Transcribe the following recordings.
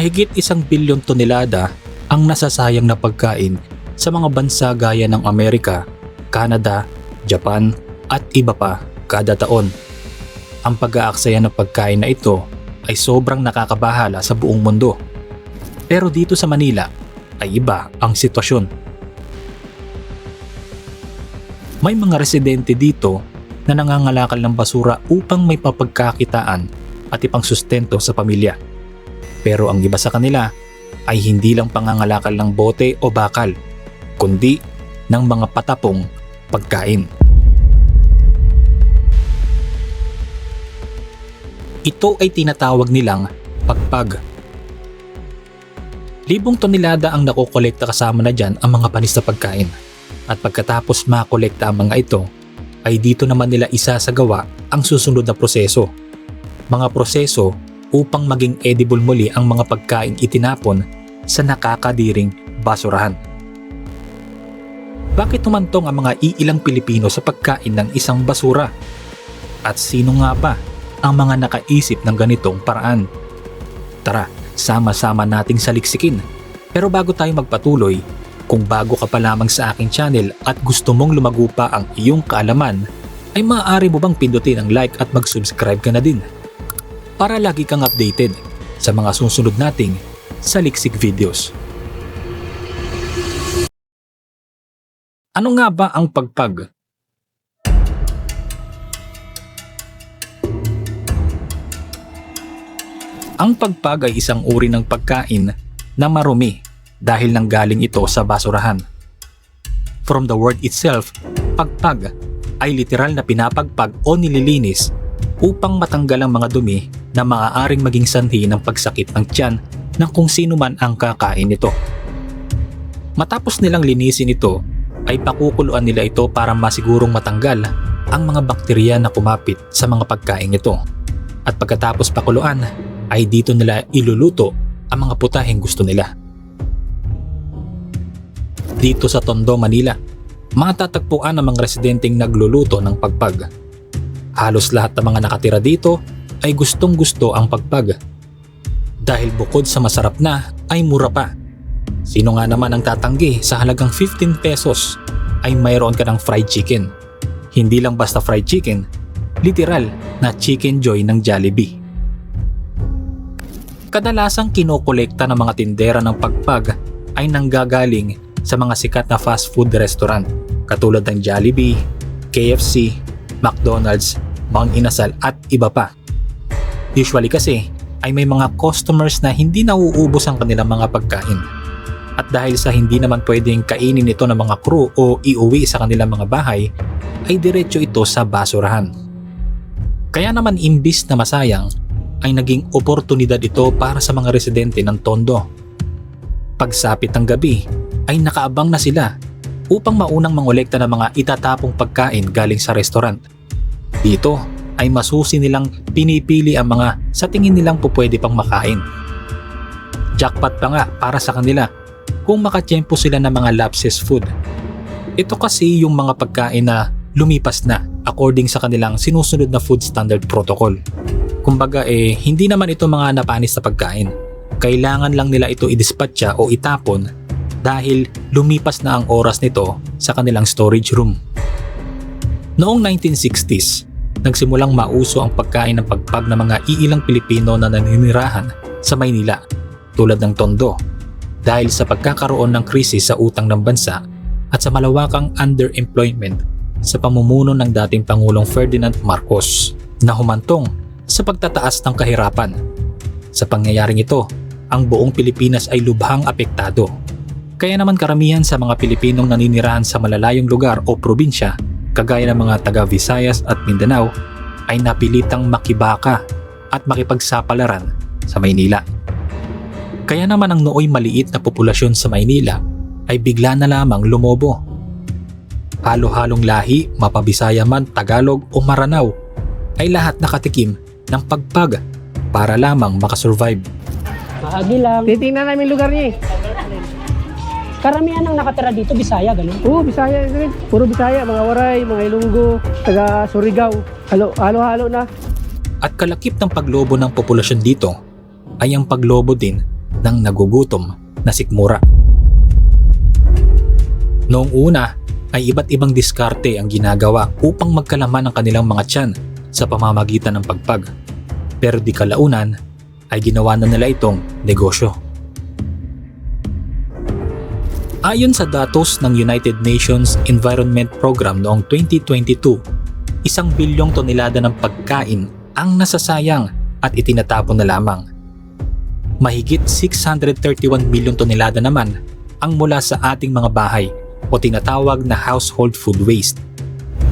Mahigit isang bilyon tonelada ang nasasayang na pagkain sa mga bansa gaya ng Amerika, Canada, Japan at iba pa kada taon. Ang pag-aaksaya ng pagkain na ito ay sobrang nakakabahala sa buong mundo. Pero dito sa Manila ay iba ang sitwasyon. May mga residente dito na nangangalakal ng basura upang may papagkakitaan at ipang sustento sa pamilya. Pero ang iba sa kanila ay hindi lang pangangalakal ng bote o bakal, kundi ng mga patapong pagkain. Ito ay tinatawag nilang pagpag. Libong tonelada ang nakokolekta kasama na dyan ang mga panis na pagkain. At pagkatapos makolekta ang mga ito, ay dito naman nila isasagawa ang susunod na proseso. Mga proseso upang maging edible muli ang mga pagkain itinapon sa nakakadiring basurahan. Bakit humantong ang mga iilang Pilipino sa pagkain ng isang basura? At sino nga ba ang mga nakaisip ng ganitong paraan? Tara, sama-sama nating saliksikin. Pero bago tayo magpatuloy, kung bago ka pa lamang sa aking channel at gusto mong lumago pa ang iyong kaalaman, ay maaari mo bang pindutin ang like at mag-subscribe ka na din para lagi kang updated sa mga susunod nating saliksik videos. Ano nga ba ang pagpag? Ang pagpag ay isang uri ng pagkain na marumi dahil nanggaling ito sa basurahan. From the word itself, pagpag ay literal na pinapagpag o nililinis upang matanggal ang mga dumi na maaaring maging sanhi ng pagsakit ng tiyan ng kung sino man ang kakain nito. Matapos nilang linisin ito, ay pakukuluan nila ito para masigurong matanggal ang mga bakterya na kumapit sa mga pagkain nito. At pagkatapos pakuluan, ay dito nila iluluto ang mga putaheng gusto nila. Dito sa Tondo, Manila, matatagpuan ang mga residenteng nagluluto ng pagpag. Halos lahat ng mga nakatira dito ay gustong gusto ang pagpag. Dahil bukod sa masarap na, ay mura pa. Sino nga naman ang tatanggi sa halagang 15 pesos ay mayroon ka ng fried chicken. Hindi lang basta fried chicken, literal na chicken joy ng Jollibee. Kadalasang kinokolekta ng mga tindera ng pagpag ay nanggagaling sa mga sikat na fast food restaurant katulad ng Jollibee, KFC, McDonald's, Mang Inasal at iba pa. Usually kasi ay may mga customers na hindi nauubos ang kanilang mga pagkain. At dahil sa hindi naman pwedeng kainin ito ng mga crew o iuwi sa kanilang mga bahay, ay diretso ito sa basurahan. Kaya naman imbis na masayang, ay naging oportunidad ito para sa mga residente ng Tondo. Pagsapit ng gabi, ay nakaabang na sila upang maunang mangolekta ng mga itatapong pagkain galing sa restaurant. Dito ay masusi nilang pinipili ang mga sa tingin nilang pupwede pang makain. Jackpot pa nga para sa kanila kung makatiyempo sila ng mga lapses food. Ito kasi yung mga pagkain na lumipas na according sa kanilang sinusunod na food standard protocol. Kumbaga eh, hindi naman ito mga napanis na pagkain. Kailangan lang nila ito idispatcha o itapon dahil lumipas na ang oras nito sa kanilang storage room. Noong 1960s, nagsimulang mauso ang pagkain ng pagpag ng mga iilang Pilipino na naninirahan sa Maynila tulad ng Tondo dahil sa pagkakaroon ng krisis sa utang ng bansa at sa malawakang underemployment sa pamumuno ng dating Pangulong Ferdinand Marcos na humantong sa pagtataas ng kahirapan. Sa pangyayaring ito, ang buong Pilipinas ay lubhang apektado. Kaya naman karamihan sa mga Pilipinong naninirahan sa malalayong lugar o probinsya, kagaya ng mga taga Visayas at Mindanao, ay napilitang makibaka at makipagsapalaran sa Maynila. Kaya naman ang nooy maliit na populasyon sa Maynila ay bigla na lamang lumobo. Halo-halong lahi, mapabisaya man, Tagalog o Maranao, ay lahat nakatikim ng pagpag para lamang makasurvive. Bahagi lang. Titingnan namin lugar niya eh. Karamihan ng nakatira dito, Bisaya, ganun. Oo, Bisaya. Puro Bisaya. Mga Waray, mga Ilonggo, taga Surigao. Halo, halo-halo na. At kalakip ng paglobo ng populasyon dito ay ang paglobo din ng nagugutom na sikmura. Noong una ay iba't ibang diskarte ang ginagawa upang magkalaman ang kanilang mga tiyan sa pamamagitan ng pagpag. Pero di kalaunan ay ginawa na nila itong negosyo. Ayon sa datos ng United Nations Environment Program noong 2022, isang bilyong tonelada ng pagkain ang nasasayang at itinatapon na lamang. Mahigit 631 milyong tonelada naman ang mula sa ating mga bahay o tinatawag na household food waste.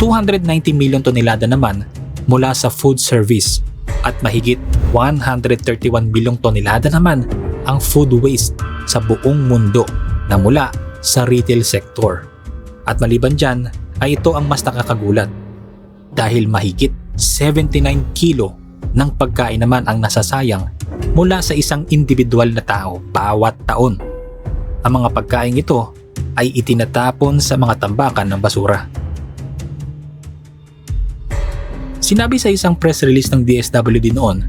290 milyong tonelada naman mula sa food service at mahigit 131 milyong tonelada naman ang food waste sa buong mundo na mula sa retail sector. At maliban dyan ay ito ang mas nakakagulat dahil mahigit 79 kilo ng pagkain naman ang nasasayang mula sa isang individual na tao bawat taon. Ang mga pagkain ito ay itinatapon sa mga tambakan ng basura. Sinabi sa isang press release ng DSWD noon,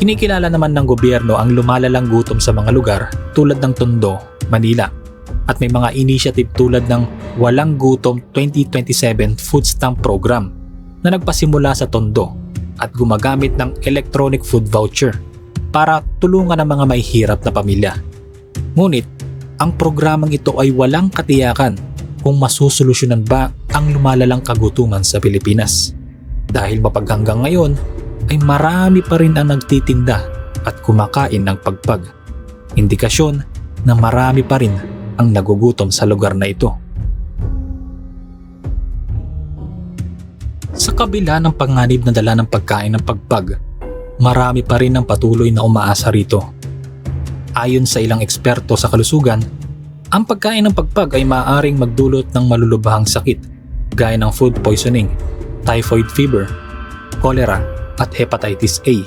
kinikilala naman ng gobyerno ang lumalalang gutom sa mga lugar tulad ng Tondo, Manila at may mga initiative tulad ng Walang Gutom 2027 Food Stamp Program na nagpasimula sa Tondo at gumagamit ng electronic food voucher para tulungan ang mga may hirap na pamilya. Ngunit, ang programang ito ay walang katiyakan kung masusolusyonan ba ang lumalalang kagutuman sa Pilipinas. Dahil mapaghanggang ngayon ay marami pa rin ang nagtitinda at kumakain ng pagpag. Indikasyon na marami pa rin ang nagugutom sa lugar na ito. Sa kabila ng panganib na dala ng pagkain ng pagpag, marami pa rin ang patuloy na umaasa rito. Ayon sa ilang eksperto sa kalusugan, ang pagkain ng pagpag ay maaaring magdulot ng malulubhang sakit gaya ng food poisoning, typhoid fever, cholera at hepatitis A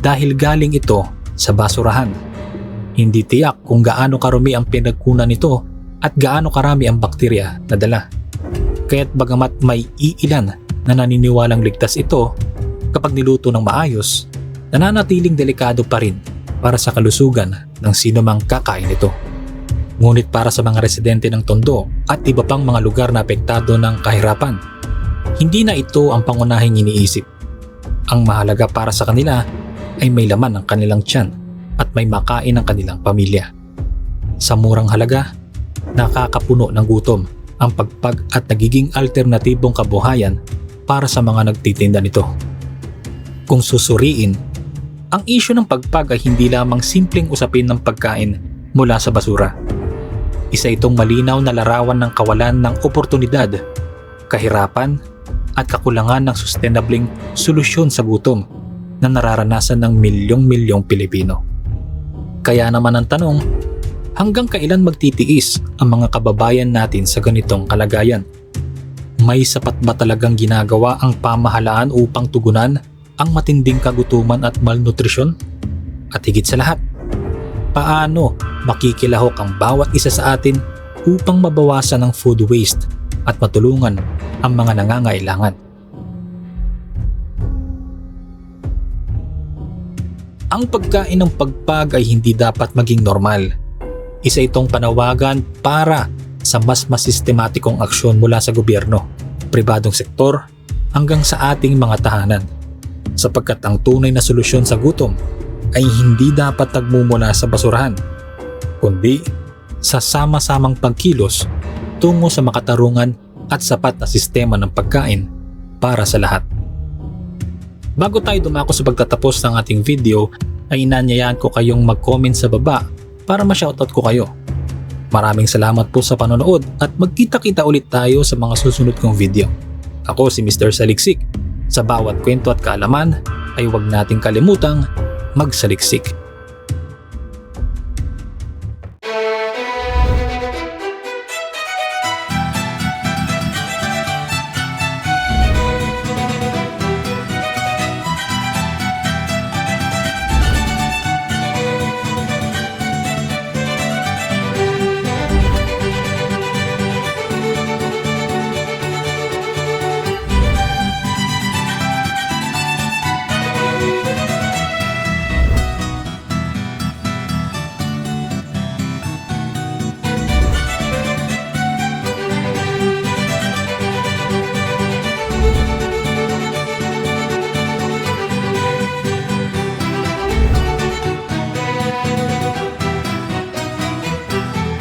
dahil galing ito sa basurahan. Hindi tiyak kung gaano karumi ang pinagkunan nito at gaano karami ang bakterya na dala. Kaya't bagamat may iilan na naniniwalang ligtas ito kapag niluto ng maayos, nananatiling delikado pa rin para sa kalusugan ng sino mang kakain ito. Ngunit para sa mga residente ng Tondo at iba pang mga lugar na apektado ng kahirapan, hindi na ito ang pangunahing iniisip. Ang mahalaga para sa kanila ay may laman ang kanilang tiyan at may makain ang kanilang pamilya. Sa murang halaga, nakakapuno ng gutom ang pagpag at nagiging alternatibong kabuhayan para sa mga nagtitinda nito. Kung susuriin, ang isyu ng pagpag ay hindi lamang simpleng usapin ng pagkain mula sa basura. Isa itong malinaw na larawan ng kawalan ng oportunidad, kahirapan, at kakulangan ng sustainabling solusyon sa gutom na nararanasan ng milyong-milyong Pilipino. Kaya naman ang tanong, hanggang kailan magtitiis ang mga kababayan natin sa ganitong kalagayan? May sapat ba talagang ginagawa ang pamahalaan upang tugunan ang matinding kagutuman at malnutrisyon? At higit sa lahat, paano makikilahok ang bawat isa sa atin upang mabawasan ang food waste at matulungan ang mga nangangailangan? Ang pagkain ng pagpag ay hindi dapat maging normal. Isa itong panawagan para sa mas masistematikong aksyon mula sa gobyerno, pribadong sektor, hanggang sa ating mga tahanan. Sapagkat ang tunay na solusyon sa gutom ay hindi dapat nagmumula sa basurahan, kundi sa sama-samang pagkilos tungo sa makatarungan at sapat na sistema ng pagkain para sa lahat. Bago tayo dumako sa pagtatapos ng ating video, ay inanyayahan ko kayong mag-comment sa baba para ma-shoutout ko kayo. Maraming salamat po sa panonood at magkita-kita ulit tayo sa mga susunod kong video. Ako si Mr. Saliksik. Sa bawat kwento at kaalaman ay huwag nating kalimutang magsaliksik.